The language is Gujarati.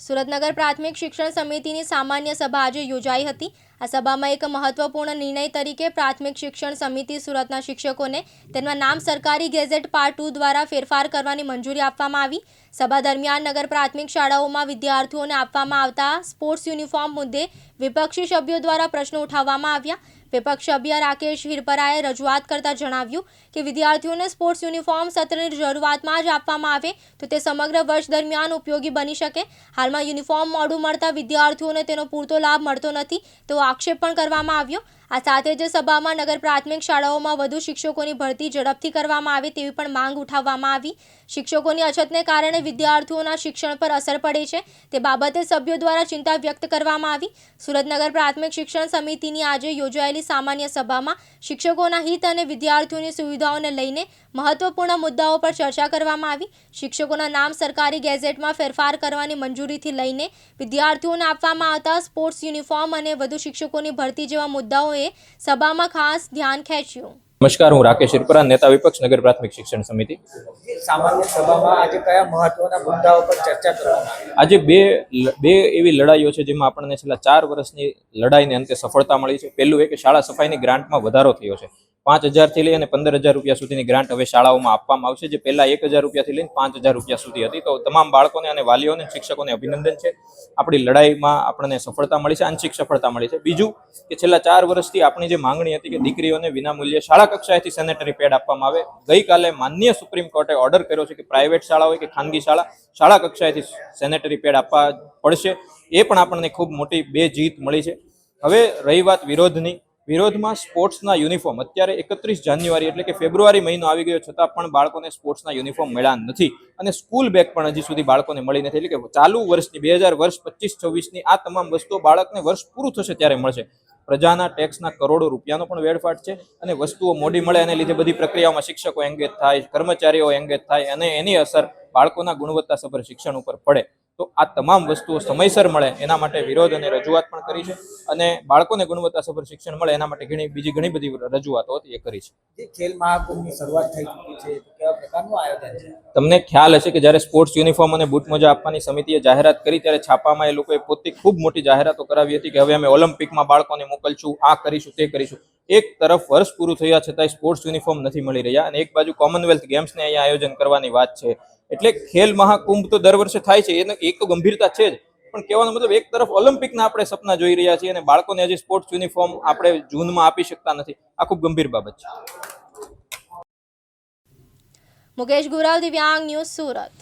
સુરતનગર પ્રાથમિક શિક્ષણ સમિતિની સામાન્ય સભા આજે યોજાઈ હતી. આ સભામાં એક મહત્વપૂર્ણ નિર્ણય તરીકે પ્રાથમિક શિક્ષણ સમિતિ સુરતના શિક્ષકોને તેમના નામ સરકારી ગેઝેટ પાર્ટ ટુ દ્વારા ફેરફાર કરવાની મંજૂરી આપવામાં આવી. સભા દરમિયાન નગર પ્રાથમિક શાળાઓમાં વિદ્યાર્થીઓને આપવામાં આવતા સ્પોર્ટ્સ યુનિફોર્મ મુદ્દે વિપક્ષી સભ્યો દ્વારા પ્રશ્નો ઉઠાવવામાં આવ્યા. વિપક્ષ સભ્ય રાકેશ હિરપરાએ રજૂઆત કરતા જણાવ્યું કે વિદ્યાર્થીઓને સ્પોર્ટ્સ યુનિફોર્મ સત્રની શરૂઆતમાં જ આપવામાં આવે તો તે સમગ્ર વર્ષ દરમિયાન ઉપયોગી બની શકે. હાલમાં યુનિફોર્મ મોડું મળતા વિદ્યાર્થીઓને તેનો પૂરતો લાભ મળતો નથી તેવો આક્ષેપ પણ કરવામાં આવ્યો. આ સાથે જ સભામાં નગર પ્રાથમિક શાળાઓમાં વધુ શિક્ષકોની ભરતી ઝડપથી કરવામાં આવે તેવી પણ માંગ ઉઠાવવામાં આવી. શિક્ષકોની અછતને કારણે વિદ્યાર્થીઓના શિક્ષણ પર અસર પડે છે. તે બાબતે સભ્યો દ્વારા ચિંતા વ્યક્ત કરવામાં આવી. સુરતનગર પ્રાથમિક શિક્ષણ સમિતિની આજે યોજાયેલી સામાન્ય સભામાં શિક્ષકોના હિત અને વિદ્યાર્થીઓની સુવિધાઓને લઈને મહત્વપૂર્ણ મુદ્દાઓ પર ચર્ચા કરવામાં આવી. શિક્ષકોના નામ સરકારી ગેઝેટમાં ફેરફાર કરવાની મંજૂરીથી લઈને વિદ્યાર્થીઓને આપવામાં આવતા સ્પોર્ટ્સ યુનિફોર્મ અને વધુ શિક્ષકોની ભરતી જેવા મુદ્દાઓએ સભામાં ખાસ ધ્યાન ખેંચ્યું. નમસ્કાર હું રાકેશ શિરપરા નેતા વિપક્ષ નગર પ્રાથમિક શિક્ષણ સમિતિ. સામાન્ય સભામાં આજે કયા મહત્વના મુદ્દાઓ પર ચર્ચા કરવામાં આવી? આજે બે બે એવી લડાઈઓ છે જેમાં આપણને છેલ્લા ચાર વર્ષની લડાઈને અંતે સફળતા મળી છે. પહેલું એ કે શાળા સફાઈની ગ્રાન્ટમાં વધારો થયો છે. પાંચ હજારથી લઈ અને પંદર હજાર રૂપિયા સુધીની ગ્રાન્ટ હવે શાળાઓમાં આપવામાં આવશે. જે પહેલાં એક હજાર રૂપિયાથી લઈને પાંચ હજાર રૂપિયા સુધી હતી. તો તમામ બાળકોને અને વાલીઓને શિક્ષકોને અભિનંદન છે. આપણી લડાઈમાં આપણને સફળતા મળી છે, આંશિક સફળતા મળી છે. બીજું કે છેલ્લા ચાર વર્ષથી આપણી જે માંગણી હતી કે દીકરીઓને વિનામૂલ્યે શાળા કક્ષાએથી સેનેટરી પેડ આપવામાં આવે. ગઈકાલે માન્ય સુપ્રીમ કોર્ટે ઓર્ડર કર્યો છે કે પ્રાઇવેટ શાળા હોય કે ખાનગી શાળા શાળા કક્ષાએથી સેનેટરી પેડ આપવા પડશે. એ પણ આપણને ખૂબ મોટી બે જીત મળી છે. હવે રહી વાત વિરોધની. વિરોધમાં સ્પોર્ટ્સના યુનિફોર્મ. અત્યારે એકત્રીસ જાન્યુઆરી એટલે કે ફેબ્રુઆરી મહિનો આવી ગયો છતાં પણ બાળકોને સ્પોર્ટ્સના યુનિફોર્મ મળ્યા નથી. અને સ્કૂલ બેગ પણ હજી સુધી બાળકોને મળી નથી. એટલે કે ચાલુ વર્ષની, બે હજાર વર્ષ, પચીસ, છવ્વીસની આ તમામ વસ્તુઓ બાળકને વર્ષ પૂરું થશે ત્યારે મળશે. પ્રજાના ટેક્સના કરોડો રૂપિયાનો પણ વેડફાટ છે અને વસ્તુઓ મોડી મળે એને લીધે બધી પ્રક્રિયાઓમાં શિક્ષકો એંગેજ થાય, કર્મચારીઓ એંગેજ થાય અને એની અસર બાળકોના ગુણવત્તાસભર શિક્ષણ ઉપર પડે. તો આ તમામ વસ્તુઓ સમયસર મળે એના માટે વિરોધ અને રજૂઆત પણ કરી છે અને બાળકોને ગુણવત્તાસભર શિક્ષણ મળે એના માટે ઘણી બીજી ઘણી બધી રજૂઆતો હતી એ કરી છે. જે ખેલ મહાકુંભની શરૂઆત થઈ ચૂકી છે કેવા પ્રકારનું આયોજન છે? તમને ખ્યાલ હશે કે જ્યારે સ્પોર્ટ્સ યુનિફોર્મ અને બૂટ મોજા આપવાની સમિતિએ જાહેરાત કરી ત્યારે છાપામાં એ લોકોએ પોતે ખૂબ મોટી જાહેરાતો કરાવી હતી કે હવે અમે ઓલિમ્પિકમાં બાળકોને મોકલશું આ કરીશું તે કરીશું. એક તરફ વર્ષ પૂરું થયા છતાંય સ્પોર્ટ્સ યુનિફોર્મ નથી મળી રહ્યા અને એક બાજુ કોમનવેલ્થ ગેમ્સને અહીંયા આયોજન કરવાની વાત છે. એટલે ખેલ મહાકુંભ તો દર વર્ષે થાય છે, એને એક તો ગંભીરતા છે જ. પણ કહેવાનો મતલબ એક તરફ ઓલિમ્પિકના આપણે સપના જોઈ રહ્યા છીએ અને બાળકોને હજી સ્પોર્ટ્સ યુનિફોર્મ આપણે જૂનમાં આપી શકતા નથી. આ ખૂબ ગંભીર બાબત છે. મુકેશ ગુરાવ દિવ્યાંગ ન્યૂઝ સુરત.